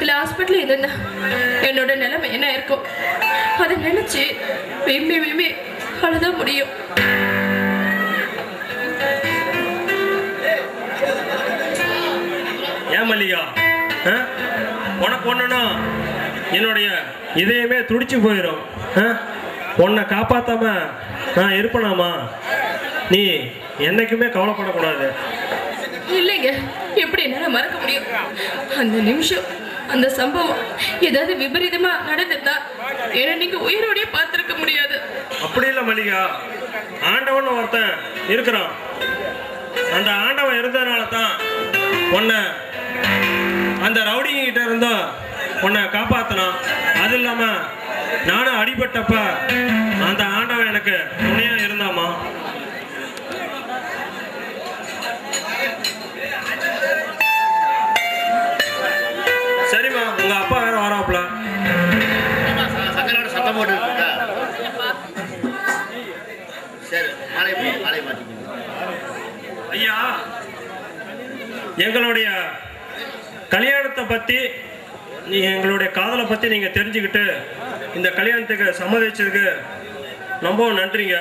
இல்லை ஹாஸ்பிட்டலில் இருந்தேன்னா என்னோட நிலைமை என்ன இருக்கும் அதை நினைச்சு விம்மி விம்மி அழுத முடியும். ஏன் மல்லிகா? உனக்கு ஒன்றுனா என்னுடைய இதயமே துடிச்சு போயிடும்? உன்னை காப்பாத்தாம நான் இருப்பேனாமா? நீ என்னைக்குமே கவலைப்படக்கூடாது. இல்லைங்க எப்படி என்னால் மறக்க முடியும்? அந்த நிமிஷம் அந்த சம்பவம் ஏதாவது விபரீதமா நடந்திருந்தா என்ன நீங்க உயிரோடய பார்த்திருக்க முடியாது. அப்படி இல்லை மல்லிகா. ஆண்டவன் ஒருத்தன் இருக்கிறான். அந்த ஆண்டவன் இருந்ததுனால தான் உன்னை அந்த ரவுடிங்க கிட்ட இருந்தும் உன்னை காப்பாத்தினான். அது இல்லாம நானும் அடிபட்டப்ப அந்த ஆண்டவன் எனக்கு துணையா ஐயா எங்களுடைய கல்யாணத்தை பற்றி நீ எங்களுடைய காதலை பற்றி நீங்கள் தெரிஞ்சுக்கிட்டு இந்த கல்யாணத்துக்கு சம்மதிச்சதுக்கு ரொம்பவும் நன்றிங்க.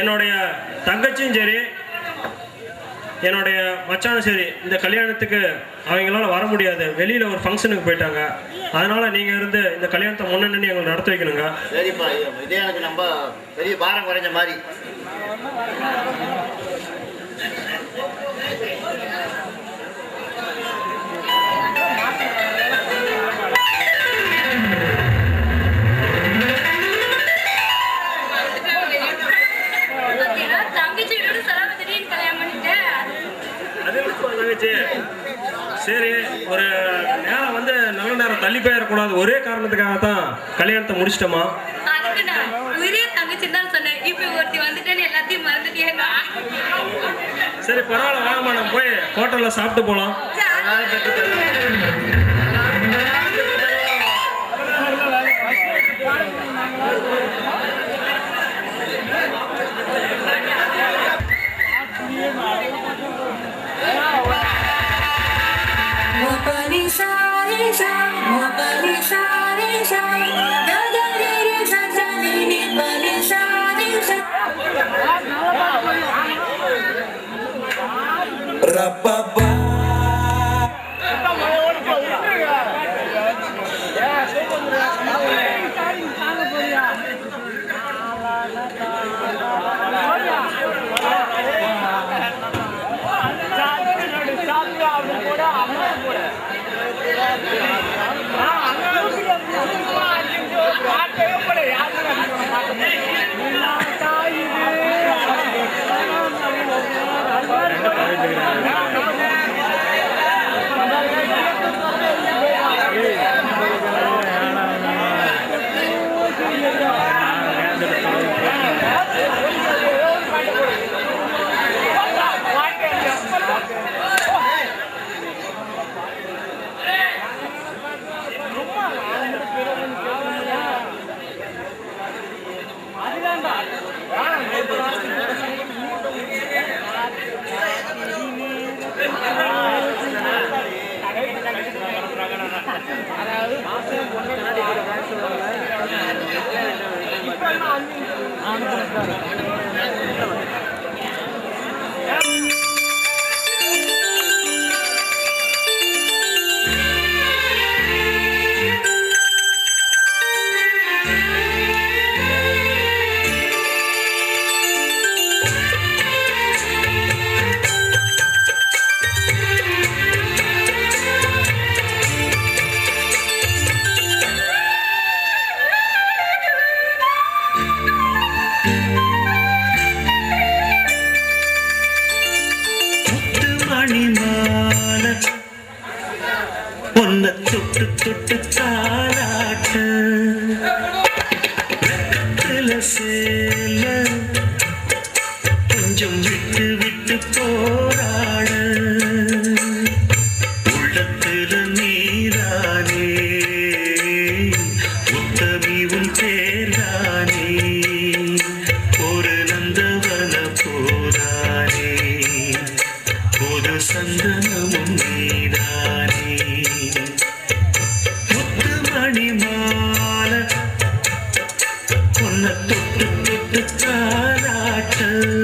என்னுடைய தங்கச்சியும் சரி என்னுடைய மச்சானும் சரி இந்த கல்யாணத்துக்கு அவங்களால வர முடியாது. வெளியில் ஒரு ஃபங்க்ஷனுக்கு போயிட்டாங்க. அதனால் நீங்கள் இருந்து இந்த கல்யாணத்தை முன்னணி எங்களை நடத்தி வைக்கணுங்க. சரிப்பா இதே எனக்கு நம்ம பெரிய பாரம் குறைஞ்ச மாதிரி. தங்கச்சி சரி ஒரு நேரம் வந்து நல்ல நேரம் தள்ளி போயிடக்கூடாது. ஒரே காரணத்துக்காக தான் கல்யாணத்தை முடிச்சிட்டோமா சரி பரவாயில்ல வாங்கம்மா நம்ம போய் ஹோட்டலில் சாப்பிட்டு போகலாம் Look. தொட்டு தொட்டு சேல கொஞ்சம் விட்டு விட்டு போராட. என்ன தொட்டு தொட்டு தாராட்ட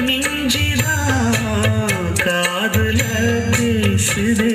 நெஞ்சிதா காதல பேசுதே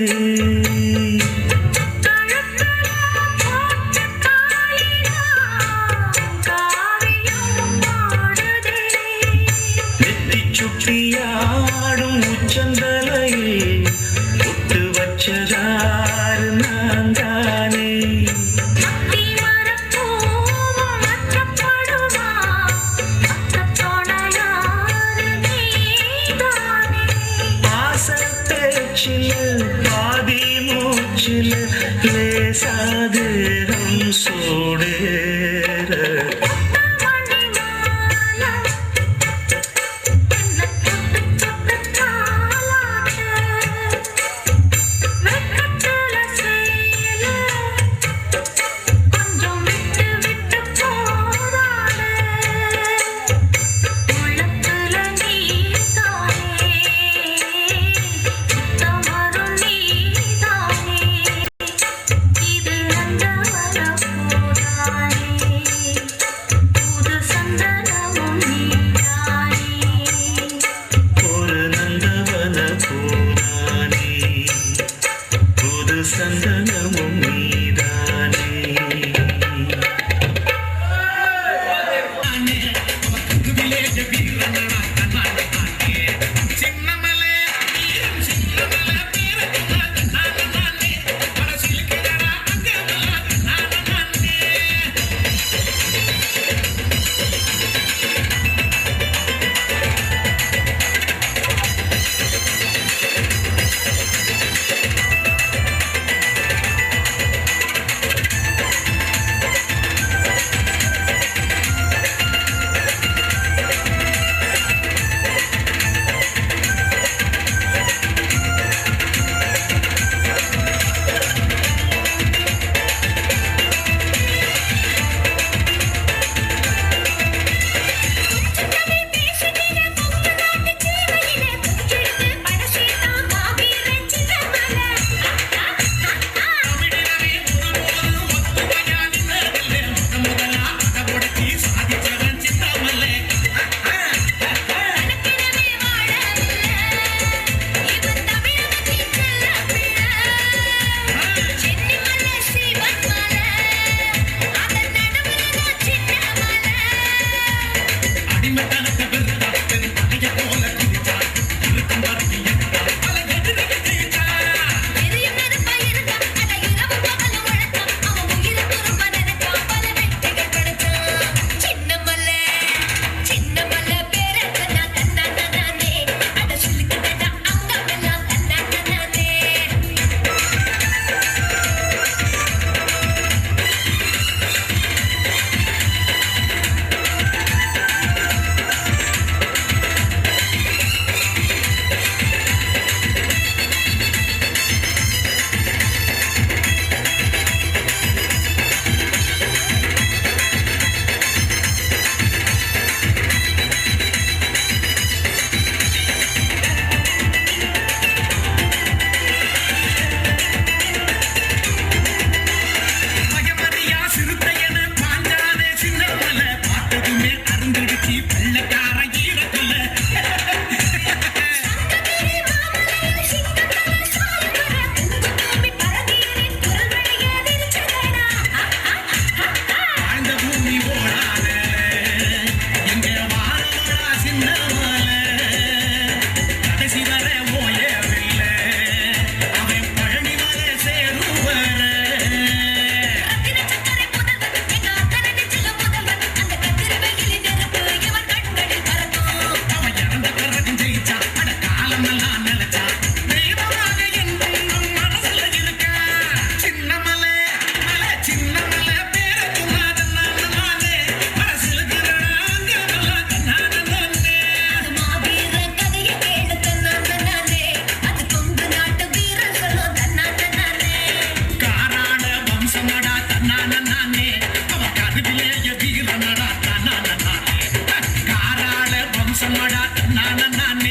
I'm dimetana kabir நானே காராள வம்சமடா நானே